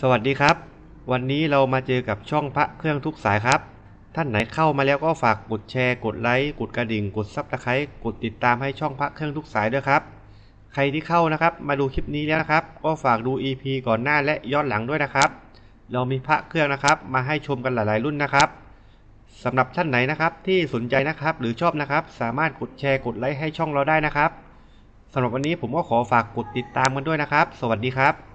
สวัสดีครับ วันนี้เรามาเจอกับช่องพระเครื่องทุกสายครับ ท่านไหนเข้ามาแล้วก็ฝากกดแชร์ กดไลค์กดกระดิ่ง กดซับสไครต์กดติดตามให้ช่องพระเครื่องทุกสายด้วยครับ ใครที่เข้านะครับ มาดูคลิปนี้แล้วนะครับ ก็ฝากดู EP ก่อนหน้าและย้อนหลังด้วยนะครับ เรามีพระเครื่องนะครับ มาให้ชมกันหลาย ๆ รุ่นนะครับสำหรับท่านไหนนะครับที่สนใจนะครับ หรือชอบนะครับ สามารถกดแชร์กดไลค์ให้ช่องเราได้นะครับสำหรับวันนี้ผมก็ขอฝากกดติดตามกันด้วยนะครับ สวัสดีครับ